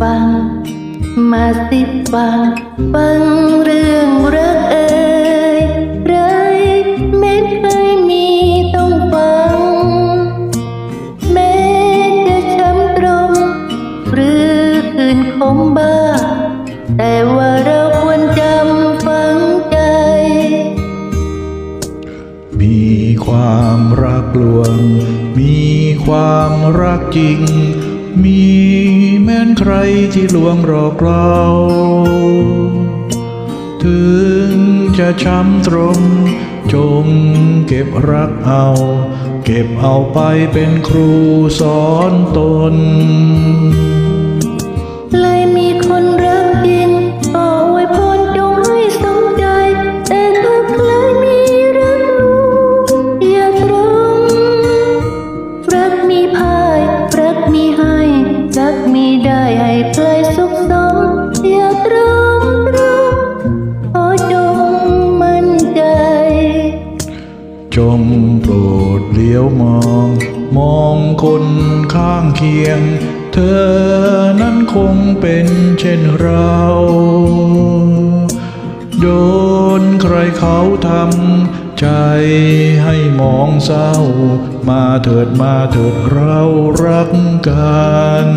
ฟังมาสิ แต่ว่าเราควรจำฝังใจ มีความรักลวง มีความรักจริง มีแม้นใครที่ลวงหลอกเราถึงจะช้ำตรง จงเก็บรักเอา เก็บเอาไปเป็นครูสอนตน จงโปรดเลี้ยวมอง มองคนข้างเคียง เธอนั้นคงเป็นเช่นเรา โดนใครเขาทำใจให้มองเศร้า มาเถิดมาเถิดเรารักกัน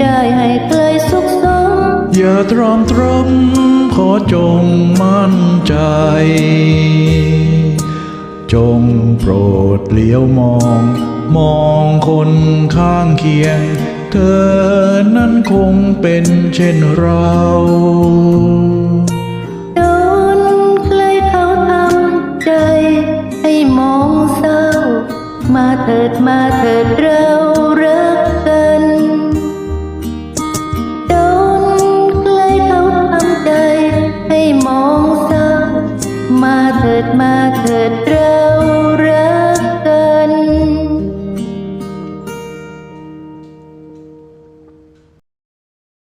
ได้ให้ใครสุขสม อย่าตรอมตรมขอจงมั่นใจ จงโปรดเลี้ยวมอง มองคนข้างเคียง เธอนั้นคงเป็นเช่นเราโดนใครเขาทำใจ ให้มองเศร้า มาเถิดมาเถิดเรา